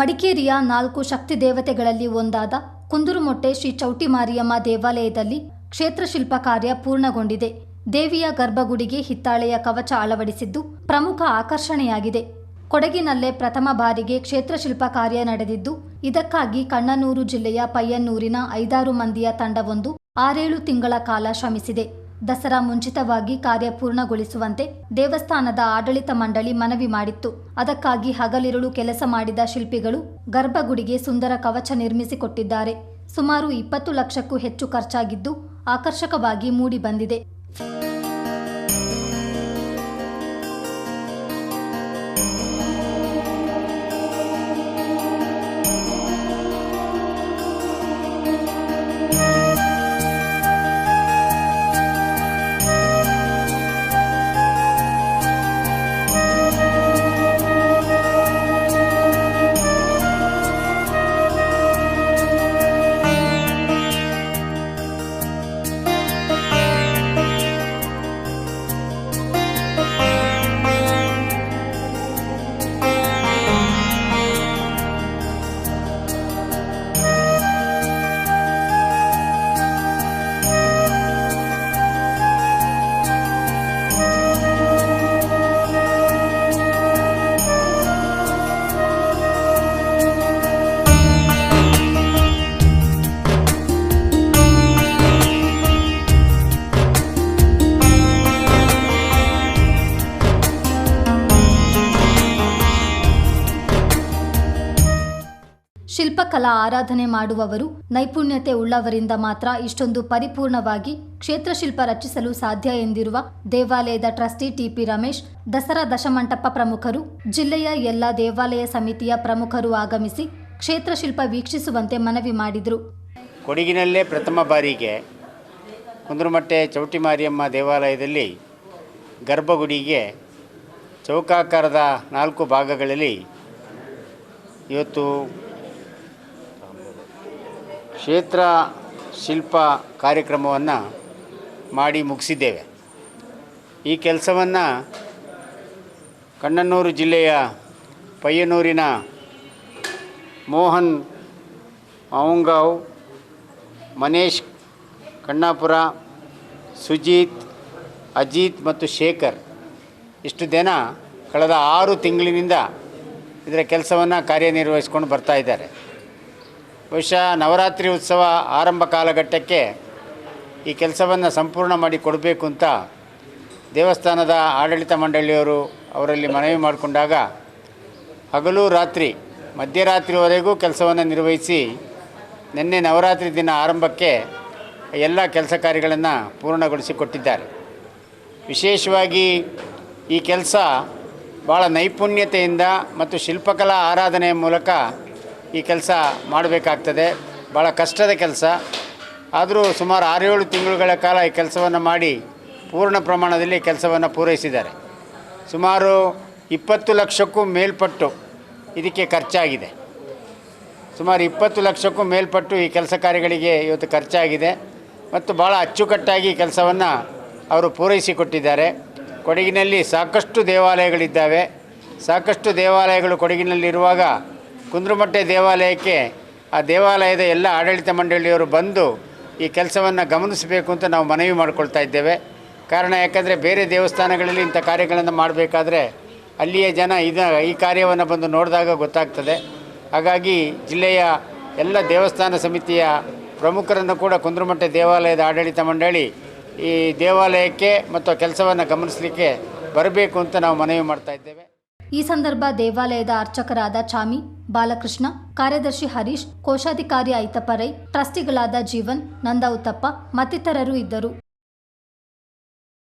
ಮಡಿಕೇರಿಯ ನಾಲ್ಕು ಶಕ್ತಿ ದೇವತೆಗಳಲ್ಲಿ ಒಂದಾದ ಕುಂದುರುಮೊಟ್ಟೆ ಶ್ರೀ ಚೌಟಿ ಮಾರಿಯಮ್ಮ ದೇವಾಲಯದಲ್ಲಿ ಕ್ಷೇತ್ರ ಶಿಲ್ಪ ಕಾರ್ಯ ಪೂರ್ಣಗೊಂಡಿದೆ. ದೇವಿಯ ಗರ್ಭಗುಡಿಗೆ ಹಿತ್ತಾಳೆಯ ಕವಚ ಅಳವಡಿಸಿದ್ದು ಪ್ರಮುಖ ಆಕರ್ಷಣೆಯಾಗಿದೆ. ಕೊಡಗಿನಲ್ಲೇ ಪ್ರಥಮ ಬಾರಿಗೆ ಕ್ಷೇತ್ರ ಶಿಲ್ಪ ಕಾರ್ಯ ನಡೆದಿದ್ದು, ಇದಕ್ಕಾಗಿ ಕಣ್ಣನೂರು ಜಿಲ್ಲೆಯ ಪಯ್ಯನ್ನೂರಿನ ಐದಾರು ಮಂದಿಯ ತಂಡವೊಂದು ಆರೇಳು ತಿಂಗಳ ಕಾಲ ಶ್ರಮಿಸಿದೆ. ದಸರಾ ಮುಂಚಿತವಾಗಿ ಕಾರ್ಯ ಪೂರ್ಣಗೊಳಿಸುವಂತೆ ದೇವಸ್ಥಾನದ ಆಡಳಿತ ಮಂಡಳಿ ಮನವಿ ಮಾಡಿತ್ತು. ಅದಕ್ಕಾಗಿ ಹಗಲಿರುಳು ಕೆಲಸ ಮಾಡಿದ ಶಿಲ್ಪಿಗಳು ಗರ್ಭಗುಡಿಗೆ ಸುಂದರ ಕವಚ ನಿರ್ಮಿಸಿಕೊಟ್ಟಿದ್ದಾರೆ. ಸುಮಾರು ಇಪ್ಪತ್ತು ಲಕ್ಷಕ್ಕೂ ಹೆಚ್ಚು ಖರ್ಚಾಗಿದ್ದು ಆಕರ್ಷಕವಾಗಿ ಮೂಡಿ ಶಿಲ್ಪಕಲಾ ಆರಾಧನೆ ಮಾಡುವವರು, ನೈಪುಣ್ಯತೆ ಉಳ್ಳವರಿಂದ ಮಾತ್ರ ಇಷ್ಟೊಂದು ಪರಿಪೂರ್ಣವಾಗಿ ಕ್ಷೇತ್ರ ಶಿಲ್ಪ ರಚಿಸಲು ಸಾಧ್ಯ ಎಂದಿರುವ ದೇವಾಲಯದ trustee T P Ramesh, Dasara ದಶಮಂಟಪ ಪ್ರಮುಖರು, ಜಿಲ್ಲೆಯ ಎಲ್ಲ ದೇವಾಲಯ ಸಮಿತಿಯ ಪ್ರಮುಖರು ಆಗಮಿಸಿ ಕ್ಷೇತ್ರ ಶಿಲ್ಪ ವೀಕ್ಷಿಸುವಂತೆ ಮನವಿ ಮಾಡಿದರು. ಕೊಡಗಿನಲ್ಲೇ ಪ್ರಥಮ ಬಾರಿಗೆ ಕುಂದ್ರಮಟ್ಟೆ ಚೌಟಿ ಮಾರಿಯಮ್ಮ ದೇವಾಲಯದಲ್ಲಿ ಗರ್ಭಗುಡಿಗೆ ಚೌಕಾಕಾರದ ನಾಲ್ಕು ಭಾಗಗಳಲ್ಲಿ ಇವತ್ತು ಕ್ಷೇತ್ರ ಶಿಲ್ಪ ಕಾರ್ಯಕ್ರಮವನ್ನು ಮಾಡಿ ಮುಗಿಸಿದ್ದೇವೆ. ಈ ಕೆಲಸವನ್ನು ಕಣ್ಣನೂರು ಜಿಲ್ಲೆಯ ಪಯ್ಯನೂರಿನ ಮೋಹನ್ ಮಾವಂಗಾವ್, ಮನೇಶ್ ಕಣ್ಣಾಪುರ, ಸುಜೀತ್, ಅಜಿತ್ ಮತ್ತು ಶೇಖರ್ ಇಷ್ಟು ದಿನ ಕಳೆದ ಆರು ತಿಂಗಳಿನಿಂದ ಇದರ ಕೆಲಸವನ್ನು ಕಾರ್ಯನಿರ್ವಹಿಸ್ಕೊಂಡು ಬರ್ತಾ ಇದ್ದಾರೆ. ಬಹುಶಃ ನವರಾತ್ರಿ ಉತ್ಸವ ಆರಂಭ ಕಾಲಘಟ್ಟಕ್ಕೆ ಈ ಕೆಲಸವನ್ನು ಸಂಪೂರ್ಣ ಮಾಡಿ ಕೊಡಬೇಕು ಅಂತ ದೇವಸ್ಥಾನದ ಆಡಳಿತ ಮಂಡಳಿಯವರು ಅವರಲ್ಲಿ ಮನವಿ ಮಾಡಿಕೊಂಡಾಗ ಹಗಲು ರಾತ್ರಿ ಮಧ್ಯರಾತ್ರಿವರೆಗೂ ಕೆಲಸವನ್ನು ನಿರ್ವಹಿಸಿ ನಿನ್ನೆ ನವರಾತ್ರಿ ದಿನ ಆರಂಭಕ್ಕೆ ಎಲ್ಲ ಕೆಲಸ ಕಾರ್ಯಗಳನ್ನು ಪೂರ್ಣಗೊಳಿಸಿ ಕೊಟ್ಟಿದ್ದಾರೆ ವಿಶೇಷವಾಗಿ ಈ ಕೆಲಸ ಭಾಳ ನೈಪುಣ್ಯತೆಯಿಂದ ಮತ್ತು ಶಿಲ್ಪಕಲಾ ಆರಾಧನೆಯ ಮೂಲಕ ಈ ಕೆಲಸ ಮಾಡಬೇಕಾಗ್ತದೆ. ಭಾಳ ಕಷ್ಟದ ಕೆಲಸ. ಆದರೂ ಸುಮಾರು ಆರೇಳು ತಿಂಗಳುಗಳ ಕಾಲ ಈ ಕೆಲಸವನ್ನು ಮಾಡಿ ಪೂರ್ಣ ಪ್ರಮಾಣದಲ್ಲಿ ಕೆಲಸವನ್ನು ಪೂರೈಸಿದ್ದಾರೆ. ಸುಮಾರು ಇಪ್ಪತ್ತು ಲಕ್ಷಕ್ಕೂ ಮೇಲ್ಪಟ್ಟು ಇದಕ್ಕೆ ಖರ್ಚಾಗಿದೆ. ಸುಮಾರು ಇಪ್ಪತ್ತು ಲಕ್ಷಕ್ಕೂ ಮೇಲ್ಪಟ್ಟು ಈ ಕೆಲಸ ಕಾರ್ಯಗಳಿಗೆ ಇವತ್ತು ಖರ್ಚಾಗಿದೆ. ಮತ್ತು ಭಾಳ ಅಚ್ಚುಕಟ್ಟಾಗಿ ಕೆಲಸವನ್ನು ಅವರು ಪೂರೈಸಿಕೊಟ್ಟಿದ್ದಾರೆ. ಕೊಡಗಿನಲ್ಲಿ ಸಾಕಷ್ಟು ದೇವಾಲಯಗಳಿದ್ದಾವೆ. ಸಾಕಷ್ಟು ದೇವಾಲಯಗಳು ಕೊಡಗಿನಲ್ಲಿರುವಾಗ ಕುಂದ್ರಮಟ್ಟೆ ದೇವಾಲಯಕ್ಕೆ ಆ ದೇವಾಲಯದ ಎಲ್ಲ ಆಡಳಿತ ಮಂಡಳಿಯವರು ಬಂದು ಈ ಕೆಲಸವನ್ನು ಗಮನಿಸಬೇಕು ಅಂತ ನಾವು ಮನವಿ ಮಾಡಿಕೊಳ್ತಾ ಇದ್ದೇವೆ. ಕಾರಣ ಯಾಕಂದರೆ ಬೇರೆ ದೇವಸ್ಥಾನಗಳಲ್ಲಿ ಇಂಥ ಕಾರ್ಯಗಳನ್ನು ಮಾಡಬೇಕಾದ್ರೆ ಅಲ್ಲಿಯ ಜನ ಇದ ಈ ಕಾರ್ಯವನ್ನು ಬಂದು ನೋಡಿದಾಗ ಗೊತ್ತಾಗ್ತದೆ. ಹಾಗಾಗಿ ಜಿಲ್ಲೆಯ ಎಲ್ಲ ದೇವಸ್ಥಾನ ಸಮಿತಿಯ ಪ್ರಮುಖರನ್ನು ಕೂಡ ಕುಂದ್ರಮಟ್ಟೆ ದೇವಾಲಯದ ಆಡಳಿತ ಮಂಡಳಿ ಈ ದೇವಾಲಯಕ್ಕೆ ಮತ್ತು ಕೆಲಸವನ್ನು ಗಮನಿಸಲಿಕ್ಕೆ ಬರಬೇಕು ಅಂತ ನಾವು ಮನವಿ ಮಾಡ್ತಾ ಇದ್ದೇವೆ. ಈ ಸಂದರ್ಭ ದೇವಾಲಯದ ಅರ್ಚಕರಾದ ಚಾಮಿ, ಬಾಲಕೃಷ್ಣ, ಕಾರ್ಯದರ್ಶಿ ಹರೀಶ್, ಕೋಶಾಧಿಕಾರಿ ಐತಪ್ಪ ರೈ, ಟ್ರಸ್ಟಿಗಳಾದ ಜೀವನ್, ನಂದ ಉತ್ತಪ್ಪ ಮತ್ತಿತರರು ಇದ್ದರು.